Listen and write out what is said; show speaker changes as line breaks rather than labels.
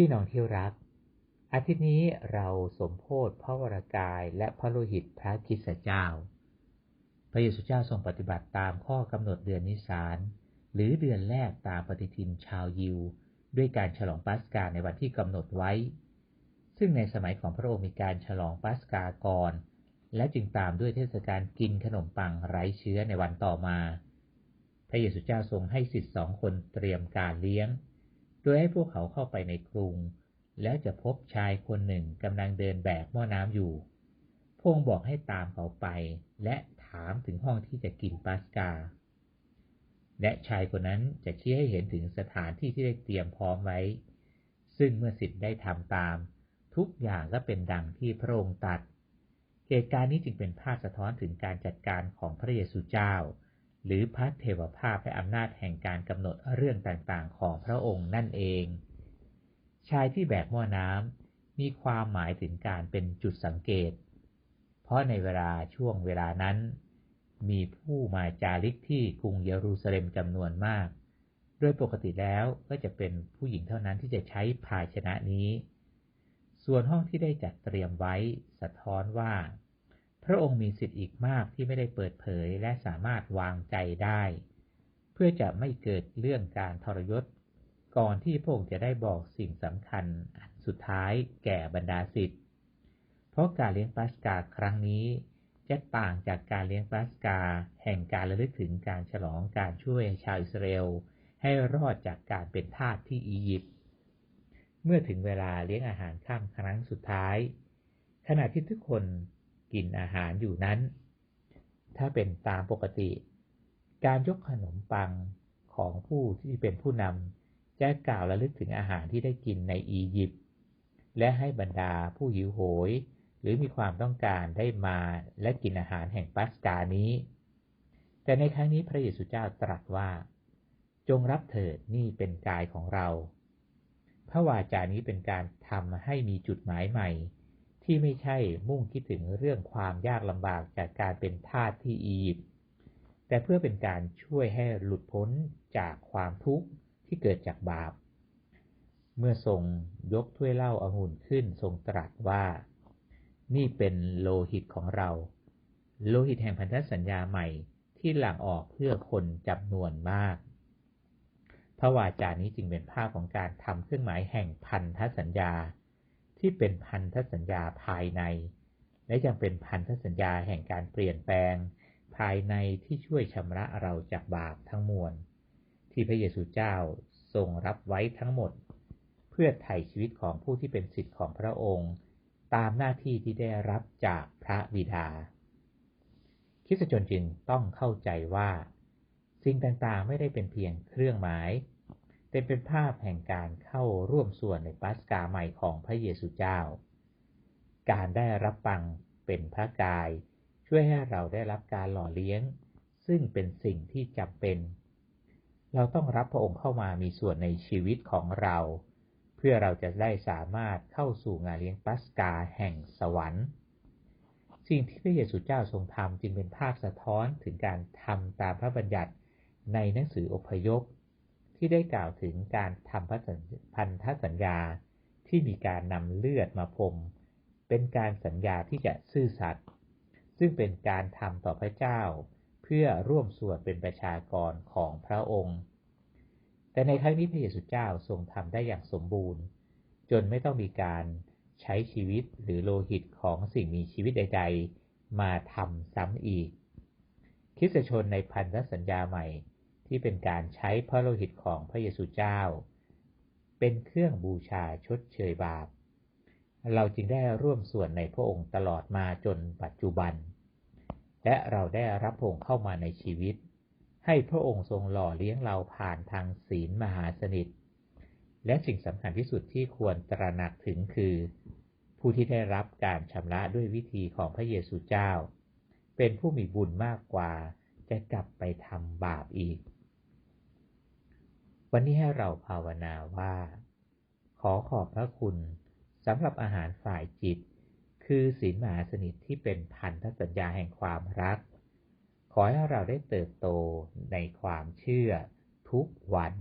พี่น้องที่รัก อาทิตย์นี้เราสมโพธพระวรากายและพระโลหิตพระคิดเจ้า พระเยซูเจ้าทรงปฏิบัติตามข้อกำหนดเดือนนิสานหรือเดือนแรกตามปฏิทินชาวยิว ด้วยการฉลองปัสกาในวันที่กำหนดไว้ ซึ่งในสมัยของพระองค์มีการฉลองปัสกาก่อน และจึงตามด้วยเทศกาลกินขนมปังไร้เชื้อในวันต่อมา พระเยซูเจ้าทรงให้สิทธิสองคนเตรียมการเลี้ยง ดยให้พวกเขาเข้าไปในกรุง แล้วจะพบชายคนหนึ่งกำลังเดินแบกหม้อน้ำอยู่ พงบอกให้ตามเขาไป และถามถึงห้องที่จะกินปาสกา และชายคนนั้นจะชี้ให้เห็นถึงสถานที่ที่ได้เตรียมพร้อมไว้ ซึ่งเมื่อสิทธิ์ได้ทำตาม ทุกอย่างก็เป็นดังที่พระองค์ตัด เหตุการณ์นี้จึงเป็นภาพสะท้อนถึงการจัดการของพระเยซูเจ้า หรือพระเทวภาพและอำนาจแห่งการกำหนดเรื่องต่างๆ ของพระองค์นั่นเอง ชายที่แบกหม้อน้ำมีความหมายถึงการเป็นจุดสังเกต เพราะในเวลาช่วงเวลานั้น มีผู้มาจาริกที่กรุงเยรูซาเล็มจำนวนมาก โดยปกติแล้วก็จะเป็นผู้หญิงเท่านั้นที่จะใช้ภาชนะนี้ ส่วนห้องที่ได้จัดเตรียมไว้สะท้อนว่า พระองค์มีสิทธิ์อีกมากที่ไม่ได้เปิดเผยและสามารถวางใจได้ เพื่อจะไม่เกิดเรื่องการทรยศ ก่อนที่พระองค์จะได้บอกสิ่งสำคัญสุดท้ายแก่บรรดาสิทธิ์เพราะการเลี้ยงปัสกาครั้งนี้จะต่างจากการเลี้ยงปัสกาแห่งการระลึกถึงการฉลองการช่วยชาวอิสราเอลให้รอดจากการเป็นทาสที่อียิปต์เมื่อถึงเวลาเลี้ยงอาหารข้ามครั้งสุดท้าย ขณะที่ทุกคน กินอาหารอยู่นั้น ถ้าเป็นตามปกติ การยกขนมปังของผู้ที่เป็นผู้นำจะกล่าวระลึกถึงอาหารที่ได้กินในอียิปต์และให้บรรดาผู้หิวโหย หรือมีความต้องการได้มาและกินอาหารแห่งปัสกานี้ แต่ในครั้งนี้พระเยซูเจ้าตรัสว่า จงรับเถิดนี่เป็นกายของเรา พระวาจานี้เป็นการทำให้มีจุดหมายใหม่ ที่ไม่ใช่มุ่งคิดถึงเรื่องความยากลำบากจากการเป็นทาสที่อียิปต์แต่เพื่อเป็นการช่วยให้หลุดพ้นจากความทุกข์ที่เกิดจากบาป เมื่อทรงยกถ้วยเหล้าอางุ่นขึ้นทรงตรัสว่า นี่เป็นโลหิตของเรา โลหิตแห่งพันธสัญญาใหม่ที่หลั่งออกเพื่อคนจำนวนมาก พระวาจานี้จึงเป็นภาพของการทำเครื่องหมายแห่งพันธสัญญา ที่เป็นพันธสัญญาภายใน และยังเป็นพันธสัญญาแห่งการเปลี่ยนแปลง ภายในที่ช่วยชำระเราจากบาปทั้งมวล ที่พระเยซูเจ้าทรงรับไว้ทั้งหมด เพื่อไถ่ชีวิตของผู้ที่เป็นสิทธิ์ของพระองค์ ตามหน้าที่ที่ได้รับจากพระบิดาคิดจนจึงต้องเข้าใจว่า สิ่งต่างๆไม่ได้เป็นเพียงเครื่องหมาย แต่เป็นภาพแห่งการเข้าร่วมส่วนในปัสกาใหม่ของพระเยซูเจ้า การได้รับฟังเป็นพระกาย ช่วยให้เราได้รับการหล่อเลี้ยง ซึ่งเป็นสิ่งที่จำเป็น เราต้องรับพระองค์เข้ามามีส่วนในชีวิตของเรา เพื่อเราจะได้สามารถเข้าสู่งานเลี้ยงปัสกาแห่งสวรรค์ สิ่งที่พระเยซูเจ้าทรงทำจึงเป็นภาพสะท้อนถึงการทำตามพระบัญญัติในหนังสืออพยพ ที่ได้กล่าวถึงการทำพันธสัญญาที่มีการนำเลือดมาพรมเป็นการสัญญาที่จะซื่อสัตย์ซึ่งเป็นการทำต่อพระเจ้า เพื่อร่วมส่วนเป็นประชากรของพระองค์ แต่ในครั้งนี้พระเยซูเจ้าทรงทำได้อย่างสมบูรณ์ จนไม่ต้องมีการใช้ชีวิตหรือโลหิตของสิ่งมีชีวิตใด ๆ มาทำซ้ำอีกคริสตชนในพันธสัญญาใหม่ ที่เป็นการใช้พระโลหิตของพระเยซูเจ้า เป็นเครื่องบูชาชดเชยบาป เราจึงได้ร่วมส่วนในพระองค์ตลอดมาจนปัจจุบัน และเราได้รับพระองค์เข้ามาในชีวิต ให้พระองค์ทรงหล่อเลี้ยงเราผ่านทางศีลมหาสนิท และสิ่งสำคัญที่สุดที่ควรตระหนักถึงคือ ผู้ที่ได้รับการชำระด้วยวิธีของพระเยซูเจ้า เป็นผู้มีบุญมากกว่าจะกลับไปทำบาปอีก วันนี้ให้เราภาวนาว่า ขอขอบพระคุณสำหรับอาหารฝ่ายจิต คือศีลมหาสนิทที่เป็นพันธสัญญาแห่งความรัก ขอให้เราได้เติบโตในความเชื่อทุกวัน